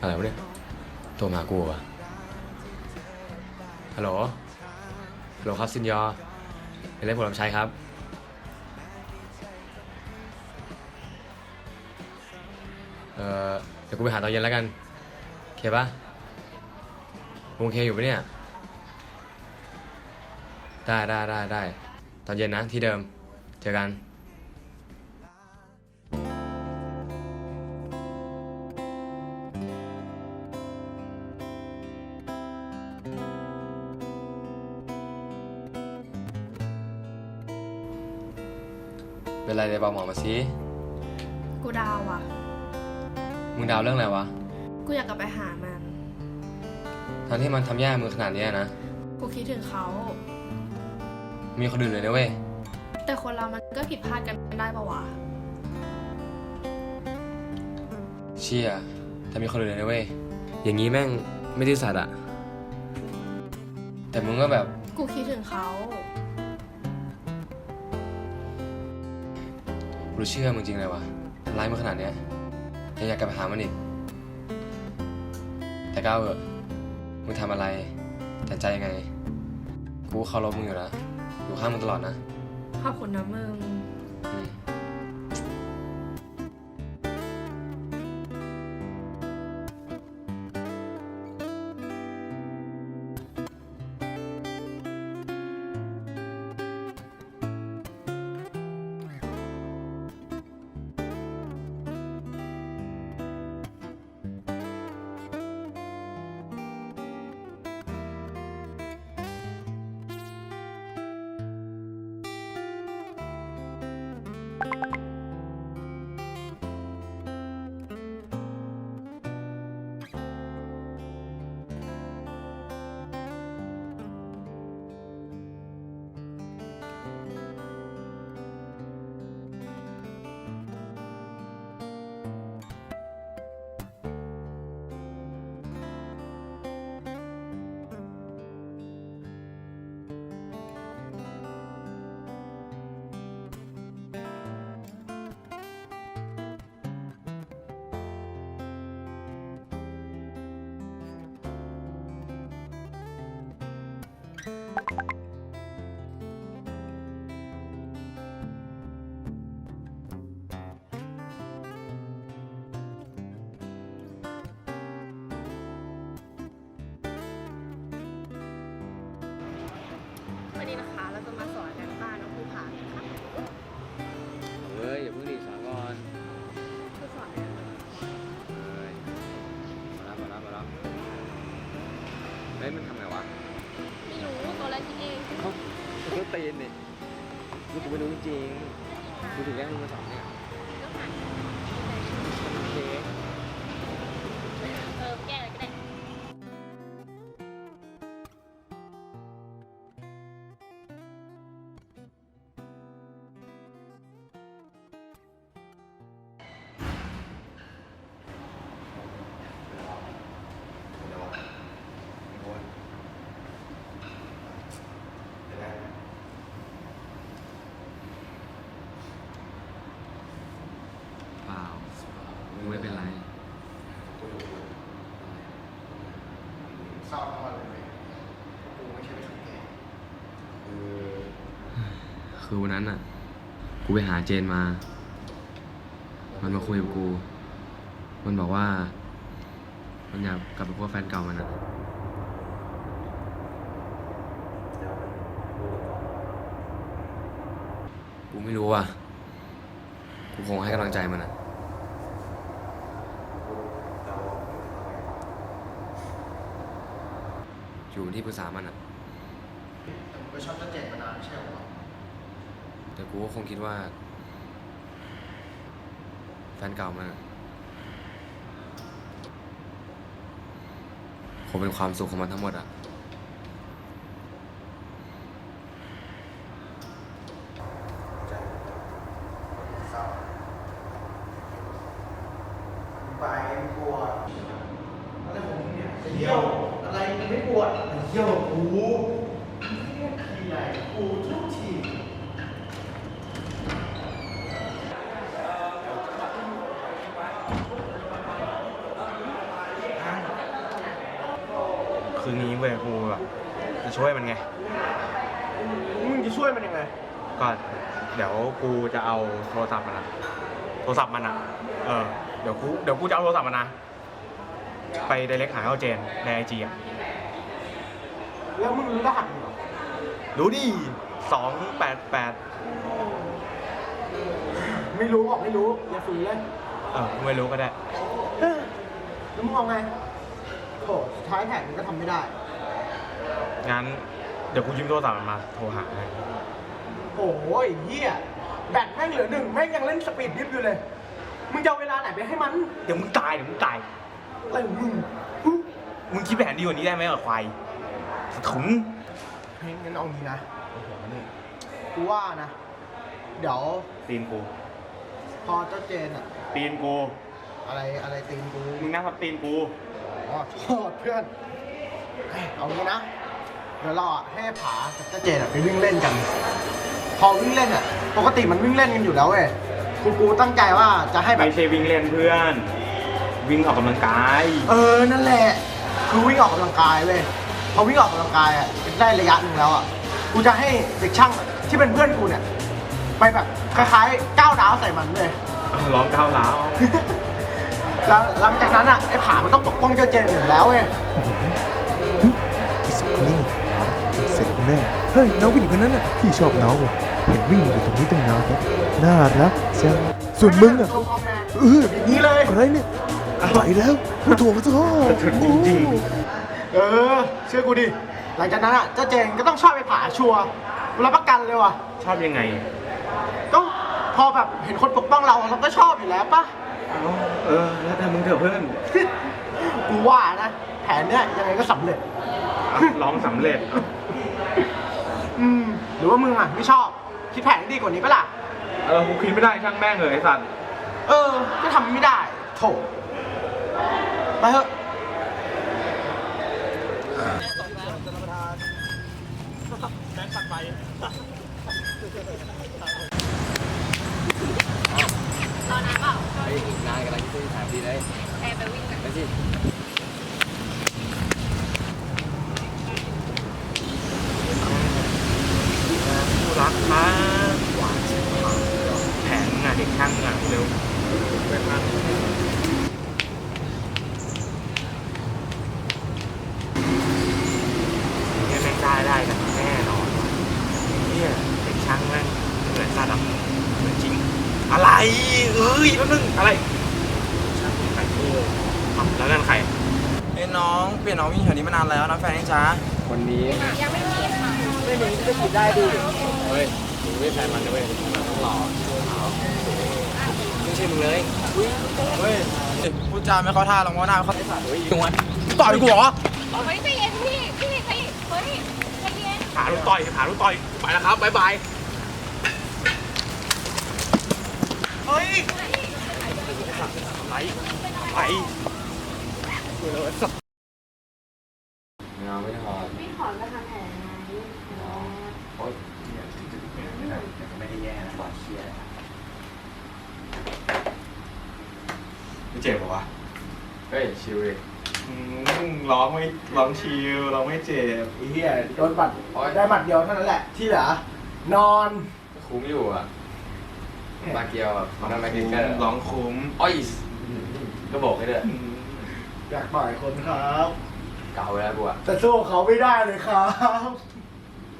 อะไรวะเนี่ยโทรมากูวะฮัลโหล ฮัลโหลครับซินยอเป็นเรื่องผมรับใช้ครับ เออเดี๋ยวกูไปหาตอนเย็นแล้วกัน โอเคปะมึงโอเคอยู่ปะเนี่ย ได้ได้ได้ได้ ตอนเย็นนะที่เดิม เจอกัน เป็นไรเดี๋ยวบอกหมอมาสิ กูดาวอะ มึงดาวเรื่องอะไรวะ กูอยากกลับไปหามัน ทั้งที่มันทำแย่มึงขนาดเนี้ยนะ กูคิดถึงเขา มีคนอื่นเลยนะเว้ย แต่คนเรามันก็ผิดพลาดกันได้ปะวะ เชี่ยแต่มีคนอื่นเลยนะเว้ย อย่างนี้แม่งไม่ได้สัตว์อะแต่มึงก็แบบ กูคิดถึงเขา รู้เชื่อมึงจริงเลยวะร้ายมึงขนาดเนี้ยยังอยากกลับไปหามันอีก แต่ก้าวเออมึงทำอะไรแต่ใจยังไง กูเคารพมึงอยู่นะอยู่ข้างมึงตลอดนะ ขอบคุณนะมึง ตีนนี่นี่กูไม่รู้จริงๆกูถึงแย่งมือสองเนี่ย คือวันนั้นอะ กูไปหาเจนมา มันมาคุยกับกู มันบอกว่า มันอยากกลับไปพบแฟนเก่ามันอะกูไม่รู้ว่ะ กูคงให้กำลังใจมันอะอยู่ที่ปรึกษามันอะแต่ก็ชอบตั้งใจมานานใช่เหรอวะ แต่กูก็คงคิดว่า แฟนเก่ามันคงเป็นความสุขของมันทั้งหมดอะไปมึงกลัวอะไรของมึงเนี่ยเยี่ยวอะไรไม่ปวดเยี่ยวกูเรียกทีไรกูทุกที คืองี้เว้ยกูแบบจะ ช่วยมันไง มึงจะช่วยมันยังไง ก็เดี๋ยวกูจะเอาโทรศัพท์มันอะโทรศัพท์มันอะเออ เดี๋ยวกูเดี๋ยวกูจะเอาโทรศัพท์มันนะไปไดเรกหาเขาเจนในไอจีอะแล้วมึงรู้รหัสมึงเหรอรู้ดิสองแปดแปดไม่รู้บอกไม่รู้อย่าฝืนเลยเออกูไม่รู้ก็ได้เฮ้ยแล้วมึงเอาไงโถสุดท้ายแผนมึงก็ทำไม่ได้ งั้นเดี๋ยวกูยืมโทรศัพท์มันมาโทรหาให้โอ้ยเหี้ยแบตแม่งเหลือหนึ่งแม่งยังเล่นสปีดดิฟอยู่เลย มึงจะเอาเวลาไหนไปให้มันเดี๋ยวมึงตายเดี๋ยวมึงตาย อะไรของมึงฮึมึงคิดแผนดีกว่านี้ได้ไหมกับควายสะถุนเฮ้ยงั้นเอางี้นะกูว่านะ เดี๋ยวตีนกูพอเจ้าเจนอะตีนกูอะไรอะไรตีนกู มึงนั่งทับตีนกู อ๋อโทษเพื่อนเฮ้ยเอางี้นะเดี๋ยวเราอะให้ผากับเจ้าเจนอะไปวิ่งเล่นกัน พอวิ่งเล่นอะปกติมันวิ่งเล่นกันอยู่แล้วเว้ยกูกูตั้งใจว่าจะให้แบบ ไม่ใช่วิ่งเล่นเพื่อน วิ่งออกกำลังกาย เออ นั่นแหละ คือวิ่งออกกำลังกายเว้ย พอวิ่งออกกำลังกายอะได้ระยะหนึ่งแล้วอะ กูจะให้เด็กช่างอะที่เป็นเพื่อนกูเนี่ย ไปแบบคล้ายๆก้าวร้าวใส่มันเลย ร้องก้าวร้าว แล้วหลังจากนั้นอะไอ้ผามันต้องปกป้องเจ้าเจนอยู่แล้วเว้ย แน่เฮ้ยน้องผู้หญิงคนนั้นน่ะพี่ชอบน้องว่ะเห็นวิ่งอยู่ตรงนี้ตั้งนานแล้วน่ารักจังส่วนมึงอะเอออย่างนี้เลยอะไรเนี่ยไปแล้วกูถ่วงท่อจริงเออเชื่อกูดิหลังจากนั้นอะเจ้าเจนก็ต้องชอบไอ้ผาชัวร์กูรับประกันเลยว่ะชอบยังไง ก็พอแบบเห็นคนปกป้องเราเราก็ชอบอยู่แล้วปะเออแล้วแต่มึงเถอะเพื่อนกูว่านะแผนเนี้ยยังไงก็สำเร็จร้องสำเร็จอืม หรือว่ามึงอะไม่ชอบ คิดแผนให้ดีกว่านี้ปะล่ะ เออกูคิดไม่ได้ช่างแม่งเลยไอ้สัตว์เออ ก็ทำไม่ได้ โถไปเถอะรอนานเปล่านานกำลังจะถามดีเลย แอบไปวิ่งกัน ไปสิ ผู้รักนะหวานชิบหายแผนงานเด็กช่างงานเร็วไปพันเนี่ยแม่งได้ได้กันแน่นอนว่ะเนี่ยเด็กช่างแม่งเหมือนซาดับเหมือนจริง อะไร เอ้ยแป๊บนึงอะไรช่างใครโอ้อะแล้วนั่นใคร เอ้ยน้องเปลี่ยนน้องวิ่งแถวนี้มานานแล้วนะแฟนยังจ้าคนนี้ยังไม่มีค่ะไม่มีก็คิดได้ดิเฮ้ยมึงไม่แฟนมันนะเว้ยมันต้องหล่อไม่ใช่มึงเลยเฮ้ยพูดจาไม่เข้าท่าหรอกว่าหน้าไม่เข้าท่าจังหวะต่อยกูเหรอเฮ้ยใจเย็นพี่พี่ใจเฮ้ยใจเย็นหาลูกต่อยหาลูกต่อยไปแล้วครับบ๊ายบายเฮ้ยไปไป ไม่เอาไม่ถอด ไม่ถอนก็ทำแผลไงโอ๊ยเนี่ยจุดๆเนี่ยไม่ได้แต่ก็ไม่ได้แย่นะบอดเชียร์ไม่เจ็บเหรอวะเฮ้ยชิวเลยอืมร้องไม่ร้องชิลร้องไม่เจ็บ ไอ้เหี้ยโดนบัตรได้บัตรเดียวเท่านั้นแหละ ที่เหลือนอนคุ้มอยู่อะ มาเกียวอะมันทำไมคิกเกอร์ร้องคุ้มอ้อยก็บอกให้ด้วยอืมอยากต่อยคนครับ เก่าแล้วกูอะแต่สู้เขาไม่ได้เลยครับ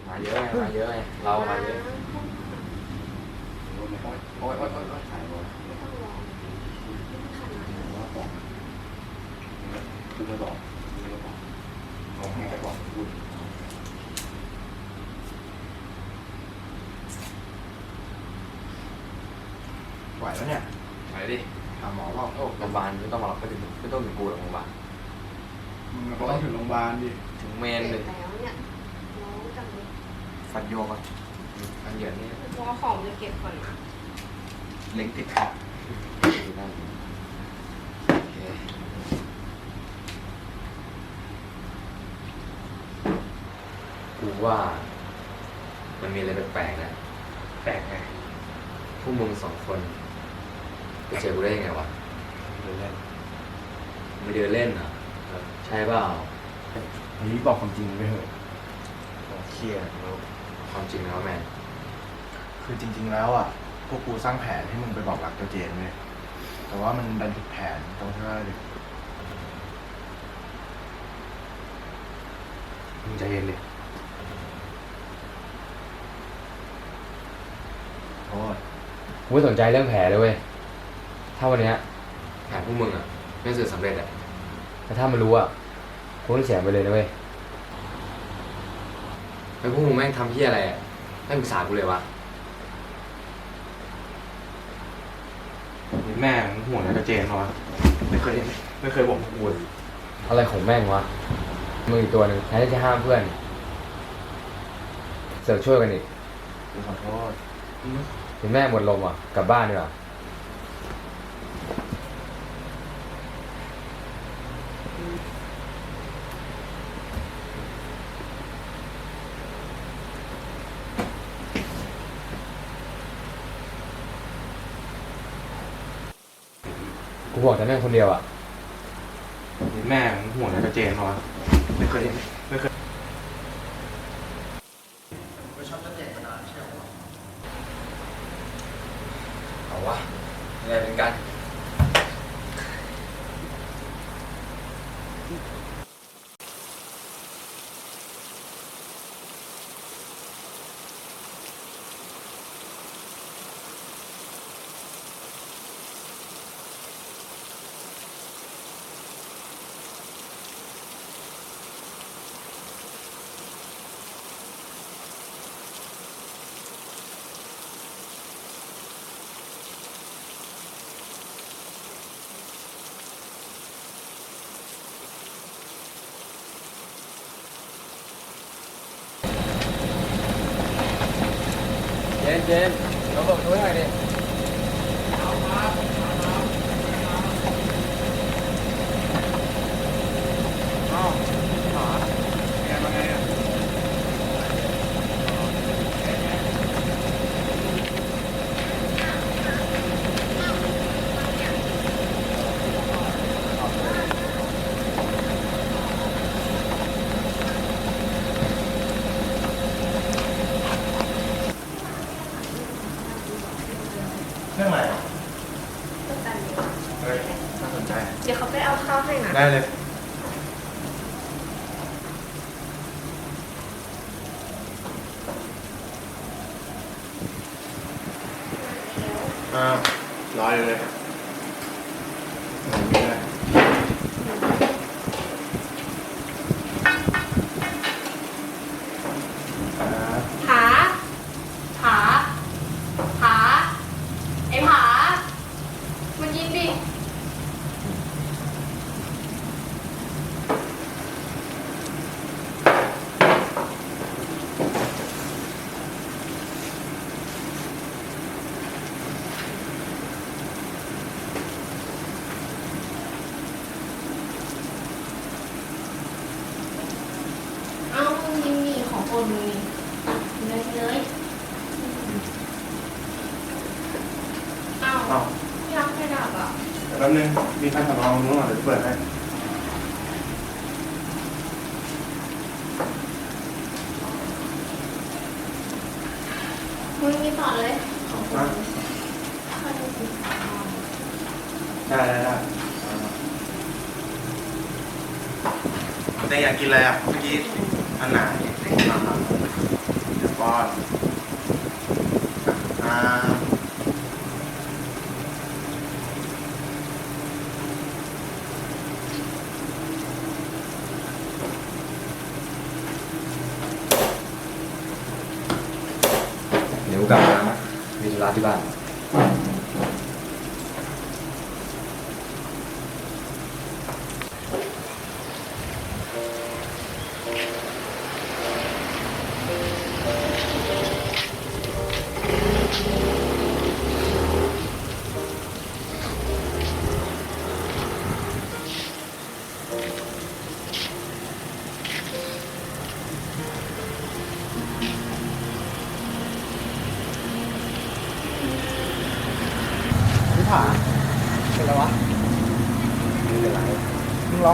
มาเยอะไงมาเยอะไงเรามาเยอะโอ๊ยโอ๊ยโอ๊ยโอ๊ยโอ๊ยถ่ายหมดกูไม่บอกกูไม่บอกผมให้แต่บอกพูดไหวแล้วเนี่ย ไปดิถามหมอว่าโอ้โรงพยาบาลไม่ต้องมาหรอกไม่ถึงไม่ต้องถึงกูหรอกโรงพยาบาล มึงก็ต้องถึงโรงพยาบาลดิถึงเมนเลยแล้วเนี่ยน้องจังเลยฟันโยกอะอันเหยินนี่พอของจะเก็บก่อนนะเล็งติดคอดูนั่นโอเคกูว่า มันมีอะไรแปลกๆนะแปลกไงพวกมึงสองคนไปเจอกูได้ยังไงวะเดินเล่นไม่เดินเล่นเหรอ ใช่เปล่าเฮ้ยบอกความจริงไปเถอะเครียดแล้วความจริงแล้วแมนคือจริง ๆ แล้วอะ พวกกูสร้างแผนให้มึงไปบอกรักเจ้าเจนเลยแต่ว่ามันดันผิดแผนตรงที่ว่าเด็กมึงใจเย็นดิโทษกูไม่สนใจเรื่องแผลเลยเว้ย ถ้าวันเนี้ยแผนพวกมึงอะไม่เสร็จสำเร็จอะ แต่ถ้ามันรู้อะกูต้องเสียไปเลยนะเว้ยแล้วพวกมึงแม่งทำเพี้ยอะไรอะไม่ปรึกษากูเลยวะ แม่มึงห่วงนะเจ้าเจนเขาวะไม่เคยไม่เคยบอกพวกกูเลยอะไรของแม่งวะมึงอีกตัวหนึ่งแทนที่จะห้ามเพื่อน เสือกช่วยกันอีกกูขอโทษเห็นแม่หมดลมอะกลับบ้านดีกว่า กูบอกแต่แม่งคน เดียวอะ แม่ห่วงนะเจ้าเจนเขาอะไม่เคยเห็นชอบเจ้าเจนมานานใช่ไหม เอาวะยังไงเป็นกัน เจนเจนเราเปิดประตูให้หน่อยดิ เรื่องอะไรเฮ้ยน่าสนใจ เดี๋ยวเขาไปเอาข้าวให้นะ ได้เลย อ้าวรอเลยไม่มีอะไรครับ ผา ผา ผา ไอ้ผา มากินดิ เอ้ามึงยิงนี่ของคนมึงนี่เลยเลยเอ้า อ้าว ยังไม่ดับอะ เดี๋ยวแป๊บ นึง มีใครสำรองนู้นหน่อยเดี๋ยวเปิดให้มึงมีต่อเลยนะได้ได้ได้แต่อยากกินอะไรอะเมื่อกี้อันไหนมามาเดี๋ยวป้อนอ่า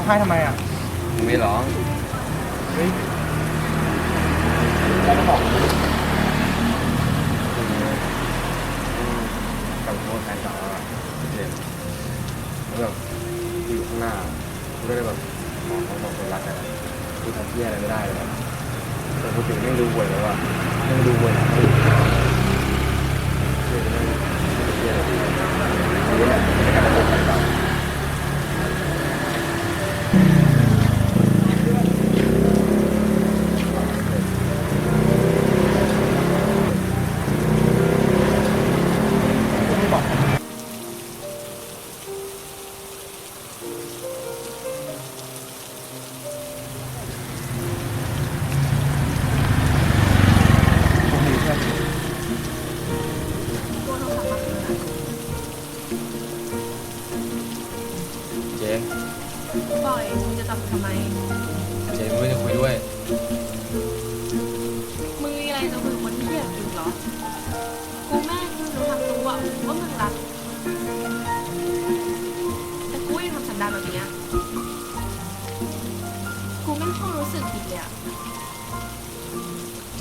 องไห้ทำไมอะมึงไม่ร้องเฮ้ยแล้วก็บอกกับพวกแฟนเก่าอะเจนแล้วแบบกูอยู่ข้างหน้ากูก็เลยแบบมองเขาสองคนรักกันอะกูทำเพี้ยอะไรไม่ได้เลยอะแต่กูถึงไม่รู้หวยแล้วอะไม่รู้หวย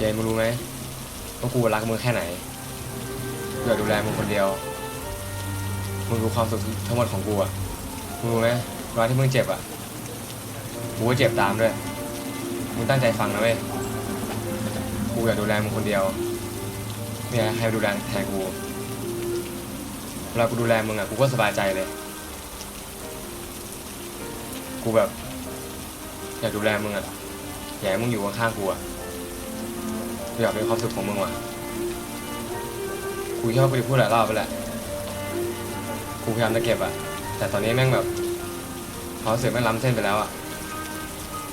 จมึงรู้ไหมว่ากูรักมึงแค่ไหนกูอยากดูแลมึงคนเดียว มึงรู้ความสุขทั้งหมดของกูอะมึงรู้ไหมเวลาที่มึงเจ็บอะ กูก็เจ็บตามด้วย มึงตั้งใจฟังนะเว้ย กูอยากดูแลมึงคนเดียวไม่อยากให้ใครมาดูแลแทนกู เวลากูดูแลมึงอะ กูก็สบายใจเลย กูแบบ อยากดูแลมึงอะ อยากให้มึงอยู่ข้างๆกูอะ กูอยากเป็นความสุขของมึงว่ะ กูชอบกูจะพูดหลายรอบไปแหละ กูพยายามจะเก็บอะแต่ตอนนี้แม่งแบบความรู้สึกแม่งล้ำเส้นไปแล้วอะ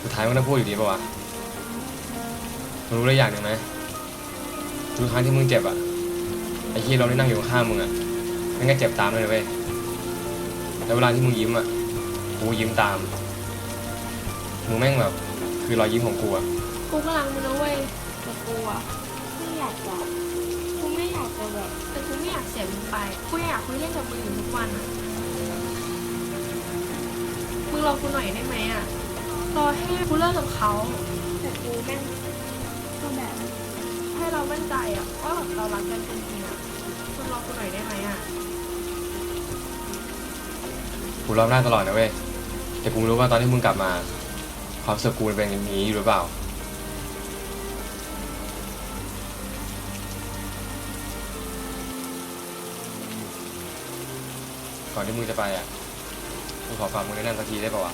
สุดท้ายมึงต้องพูดอยู่ดีป่าวะมึงรู้อะไรอย่างหนึ่งไหมทุกครั้งที่มึงเจ็บอะไอ้ที่เราที่นั่งอยู่ข้างมึงอะแม่งก็เจ็บตามเลยเว้ยแล้วเวลาที่มึงยิ้มอะกูยิ้มตาม มึงแม่งแบบ คือรอยยิ้มของกูอะกูก็รักมึงนะเว้ย กูอะไม่อยากจะกูไม่อยากจะแบบแต่กูไม่อยากเสียมึงไปกูอยากคุยเล่นกับมึงอยู่ทุกวันอะมึงรอกูหน่อยได้ไหมอะรอให้กูเลิกกับเขาแต่กูแม่งก็แบบให้เรามั่นใจอะว่าแบบเรารักกันจริงๆอะมึงรอกูหน่อยได้ไหมอะกูรอบหน้าตลอดนะเว้ยแต่กูรู้ว่าตอนที่มึงกลับมาความสึกกูมันเป็นอย่างนี้อยู่หรือเปล่า ก่อนที่มึงจะไปอะกูขอฝากมึงในะนสักทีได้ป่าวะ